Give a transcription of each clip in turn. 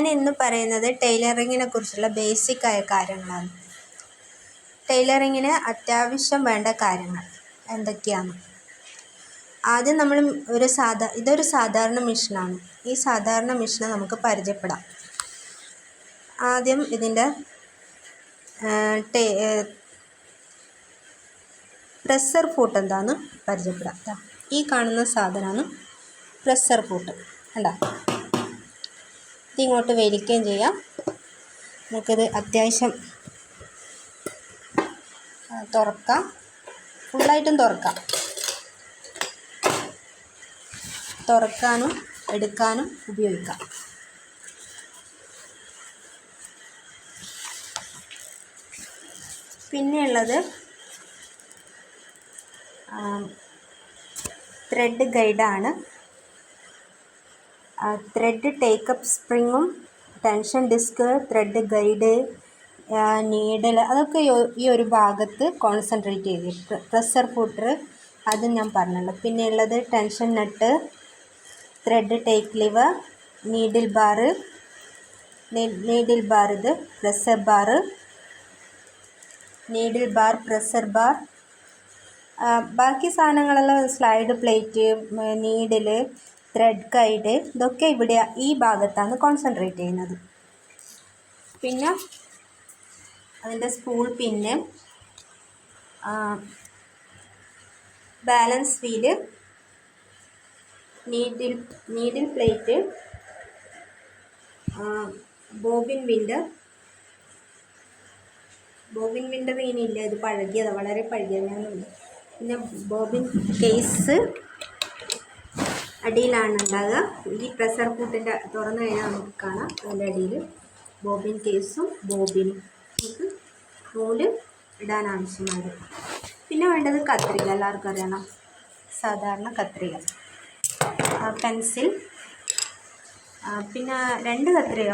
ഞാൻ ഇന്ന് പറയുന്നത് ടൈലറിങ്ങിനെ കുറിച്ചുള്ള ബേസിക് ആയ കാര്യങ്ങളാണ്. ടൈലറിങ്ങിന് അത്യാവശ്യം വേണ്ട കാര്യങ്ങൾ എന്തൊക്കെയാണ്? ആദ്യം നമ്മൾ ഒരു സാധാ ഇതൊരു സാധാരണ മെഷീനാണ് ഈ സാധാരണ മെഷീനെ നമുക്ക് പരിചയപ്പെടാം. ആദ്യം ഇതിന്റെ പ്രഷർ ഫൂട്ട് എന്താണെന്ന് പരിചയപ്പെടാം. ഈ കാണുന്ന സാധനമാണ് പ്രഷർ ഫൂട്ട് കണ്ടോ? ഇതിങ്ങോട്ട് വലിക്കുകയും ചെയ്യാം. നമുക്കിത് അത്യാവശ്യം തുറക്കാം. ഫുള്ളായിട്ടും തുറക്കാം. തുറക്കാനും എടുക്കാനും ഉപയോഗിക്കാം. പിന്നെയുള്ളത് ത്രെഡ് ഗൈഡാണ് thread take up സ്പ്രിങ്ങും tension disc thread guide needle അതൊക്കെ ഈ- ഒരു ഭാഗത്ത് കോൺസെൻട്രേറ്റ് ചെയ്തിട്ട് പ്രഷർ ഫുട്ടർ അത് ഞാൻ പറഞ്ഞല്ലോ. പിന്നെ ഉള്ളത് tension nut thread take lever needle bar needle bar ഇത് pressure bar needle bar pressure bar ബാക്കി സാധനങ്ങളെല്ലാം slide plate needle thread guide ഇതൊക്കെ ഇവിടെ ഈ ഭാഗത്താണ് കോൺസെൻട്രേറ്റ് ചെയ്യുന്നത്. പിന്നെ അതിന്റെ spool pin balance wheel needle needle plate bobbin winder bobbin winder ഇനിയില്ല ഇത് പഴകിയതാണ് വളരെ പഴകിയതാണ് പിന്നെ ബോബിൻ കേസ് അടിയിലാണ് ഉണ്ടാകുക ഈ പ്രഷർ കൂട്ടിന്റെ തുറന്നു കഴിഞ്ഞാൽ നമുക്ക് കാണാം. അതിന്റെ അടിയിൽ ബോബിൻ കേസും ബോബിനും നമുക്ക് നൂൽ ഇടാൻ ആവശ്യമായത്. പിന്നെ വേണ്ടത് കത്രിക. എല്ലാവർക്കും അറിയണം. സാധാരണ കത്രിക. പെൻസിൽ പിന്നെ രണ്ട് കത്രിക.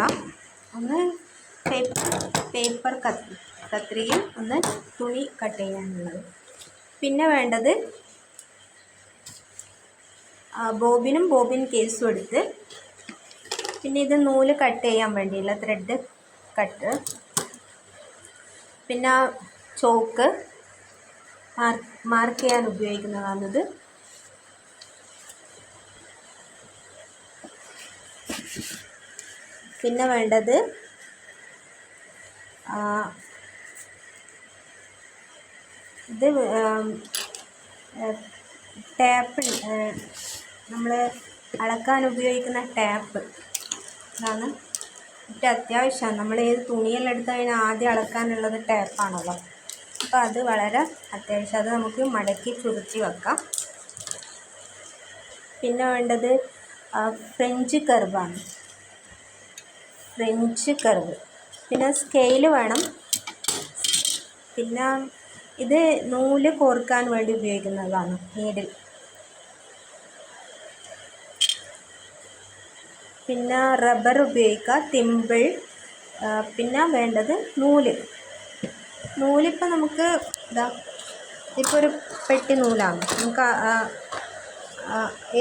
ഒന്ന് പേപ്പർ പേപ്പർ കത്രി കത്രിക ഒന്ന് തുണി കട്ട് ചെയ്യാനുള്ളത്. പിന്നെ വേണ്ടത് ബോബിനും ബോബിൻ കേസും എടുത്ത്. പിന്നെ ഇത് നൂൽ കട്ട് ചെയ്യാൻ വേണ്ടിയുള്ള ത്രെഡ് കട്ട് പിന്നെ ചോക്ക് മാർക്ക് ചെയ്യാൻ ഉപയോഗിക്കുന്നതാണിത്. പിന്നെ വേണ്ടത് ഇത് ടാപ്പ് നമ്മൾ അളക്കാൻ ഉപയോഗിക്കുന്ന ടാപ്പ് ഇതാണ് ഏറ്റവും അത്യാവശ്യമാണ് നമ്മൾ ഏത് തുണിയെല്ലാം എടുത്തു കഴിഞ്ഞാൽ ആദ്യം അളക്കാനുള്ളത് ടാപ്പാണല്ലോ അപ്പോൾ അത് വളരെ അത്യാവശ്യം. അത് നമുക്ക് മടക്കി ചുരുട്ടി വെക്കാം. പിന്നെ വേണ്ടത് ഫ്രഞ്ച് കർവാണ് ഫ്രഞ്ച് കർവ് പിന്നെ സ്കെയിൽ വേണം. പിന്നെ ഇത് നൂൽ കോർക്കാൻ വേണ്ടി ഉപയോഗിക്കുന്നതാണ് നീഡിൽ പിന്നെ റബ്ബർ ഉപയോഗിക്കുക തിമ്പിൾ പിന്നെ വേണ്ടത് നൂൽ. നൂലിപ്പോൾ നമുക്ക് ഇതാ ഇപ്പോൾ ഒരു പെട്ടി നൂലാണ്. നമുക്ക്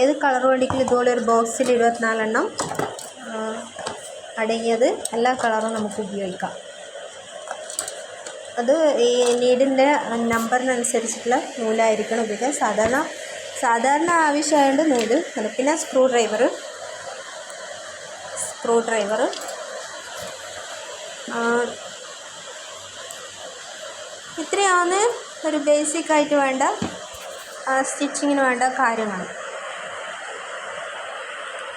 ഏത് കളർ വേണ്ടിയെങ്കിലും ഇതുപോലെ ഒരു ബോക്സിൽ ഇരുപത്തിനാലെണ്ണം അടങ്ങിയത് എല്ലാ കളറും നമുക്ക് ഉപയോഗിക്കാം. അത് ഈ നീഡിന്റെ നമ്പറിനനുസരിച്ചിട്ടുള്ള നൂലായിരിക്കണം ഉപയോഗിക്കുക. സാധാരണ സാധാരണ ആവശ്യമായതുകൊണ്ട് നൂൽ പിന്നെ സ്ക്രൂ ഡ്രൈവർ സ്ക്രൂ ഡ്രൈവർ ഇത്രയാണ് ഒരു ബേസിക്കായിട്ട് വേണ്ട സ്റ്റിച്ചിങ്ങിന് വേണ്ട കാര്യങ്ങൾ.